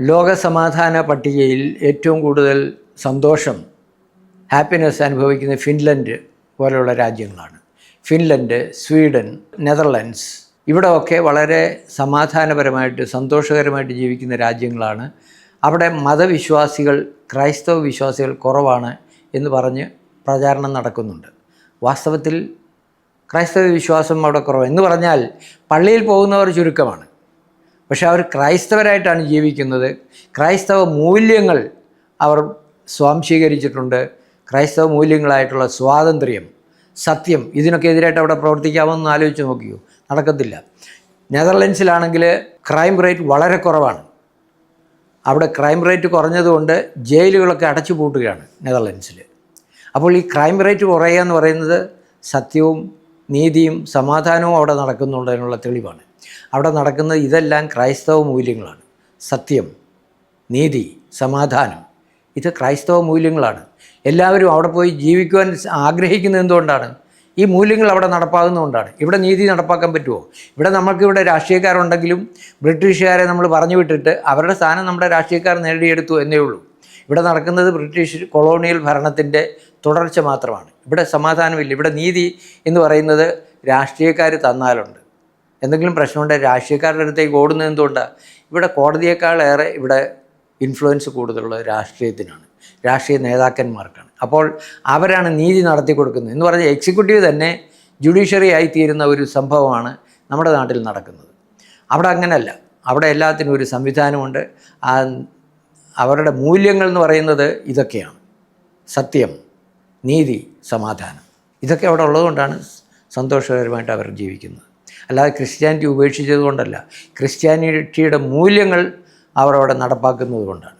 ലോകസമാധാന പട്ടികയിൽ ഏറ്റവും കൂടുതൽ സന്തോഷം ഹാപ്പിനെസ് അനുഭവിക്കുന്ന ഫിൻലൻഡ് പോലെയുള്ള രാജ്യങ്ങളാണ്. ഫിൻലൻഡ് സ്വീഡൻ നെതർലൻഡ്സ് ഇവിടെയൊക്കെ വളരെ സമാധാനപരമായിട്ട് സന്തോഷകരമായിട്ട് ജീവിക്കുന്ന രാജ്യങ്ങളാണ്. അവിടെ മതവിശ്വാസികൾ ക്രൈസ്തവ വിശ്വാസികൾ കുറവാണ് എന്ന് പറഞ്ഞ് പ്രചാരണം നടക്കുന്നുണ്ട്. വാസ്തവത്തിൽ ക്രൈസ്തവ വിശ്വാസം അവിടെ കുറവ്. എന്ന് പറഞ്ഞാൽ പള്ളിയിൽ പോകുന്നവർ ചുരുക്കമാണ്. പക്ഷെ അവർ ക്രൈസ്തവരായിട്ടാണ് ജീവിക്കുന്നത്. ക്രൈസ്തവ മൂല്യങ്ങൾ അവർ സ്വാംശീകരിച്ചിട്ടുണ്ട്. ക്രൈസ്തവ മൂല്യങ്ങളായിട്ടുള്ള സ്വാതന്ത്ര്യം സത്യം ഇതിനൊക്കെ എതിരായിട്ട് അവിടെ പ്രവർത്തിക്കാമെന്ന് ആലോചിച്ച് നോക്കിയോ നടക്കത്തില്ല. നെതർലൻഡ്സിലാണെങ്കിൽ ക്രൈം റേറ്റ് വളരെ കുറവാണ്. അവിടെ ക്രൈം റേറ്റ് കുറഞ്ഞതുകൊണ്ട് ജയിലുകളൊക്കെ അടച്ചു പൂട്ടുകയാണ് നെതർലൻഡ്സിൽ. അപ്പോൾ ഈ ക്രൈം റേറ്റ് കുറയുക എന്ന് പറയുന്നത് സത്യവും നീതിയും സമാധാനവും അവിടെ നടക്കുന്നുള്ളതിനുള്ള തെളിവാണ്. അവിടെ നടക്കുന്നത് ഇതെല്ലാം ക്രൈസ്തവ മൂല്യങ്ങളാണ്. സത്യം നീതി സമാധാനം. ഇത് ക്രൈസ്തവ മൂല്യങ്ങളാണ്. എല്ലാവരും അവിടെ പോയി ജീവിക്കുവാൻ ആഗ്രഹിക്കുന്നത് എന്തുകൊണ്ടാണ്? ഈ മൂല്യങ്ങൾ അവിടെ നടപ്പാകുന്നതുകൊണ്ടാണ്. ഇവിടെ നീതി നടപ്പാക്കാൻ പറ്റുമോ? ഇവിടെ നമുക്കിവിടെ രാഷ്ട്രീയക്കാരുണ്ടെങ്കിലും ബ്രിട്ടീഷുകാരെ നമ്മൾ പറഞ്ഞു വിട്ടിട്ട് അവരുടെ സ്ഥാനം നമ്മുടെ രാഷ്ട്രീയക്കാർ നേടിയെടുത്തു എന്നേ ഉള്ളൂ. ഇവിടെ നടക്കുന്നത് ബ്രിട്ടീഷ് കൊളോണിയൽ ഭരണത്തിന്റെ തുടർച്ച മാത്രമാണ്. ഇവിടെ സമാധാനമില്ല. ഇവിടെ നീതി എന്ന് പറയുന്നത് രാഷ്ട്രീയക്കാർ തന്നാലുണ്ട്. എന്തെങ്കിലും പ്രശ്നമുണ്ടെങ്കിൽ രാഷ്ട്രീയക്കാരുടെ അടുത്തേക്ക് ഓടുന്നത് എന്തുകൊണ്ടാണ് ഇവിടെ കോടതിയേക്കാളേറെ ഇവിടെ ഇൻഫ്ലുവൻസ് കൂടുതലുള്ള രാഷ്ട്രീയത്തിനാണ്. രാഷ്ട്രീയ നേതാക്കന്മാർക്കാണ്. അപ്പോൾ അവരാണ് നീതി നടത്തി കൊടുക്കുന്നത്. എന്ന് പറഞ്ഞാൽ എക്സിക്യൂട്ടീവ് തന്നെ ജുഡീഷ്യറി ആയിത്തീരുന്ന ഒരു സംഭവമാണ് നമ്മുടെ നാട്ടിൽ നടക്കുന്നത്. അവിടെ അങ്ങനല്ല. അവിടെ എല്ലാത്തിനും ഒരു സംവിധാനമുണ്ട്. ആ അവരുടെ മൂല്യങ്ങൾ എന്ന് പറയുന്നത് ഇതൊക്കെയാണ്. സത്യം നീതി സമാധാനം. ഇതൊക്കെ അവിടെ ഉള്ളതുകൊണ്ടാണ് സന്തോഷകരമായിട്ട് അവർ ജീവിക്കുന്നത്. അല്ലാതെ ക്രിസ്ത്യാനിറ്റി ഉപേക്ഷിച്ചതുകൊണ്ടല്ല. ക്രിസ്ത്യാനിറ്റിയുടെ മൂല്യങ്ങൾ അവർ അവിടെ നടപ്പാക്കുന്നത് കൊണ്ടാണ്.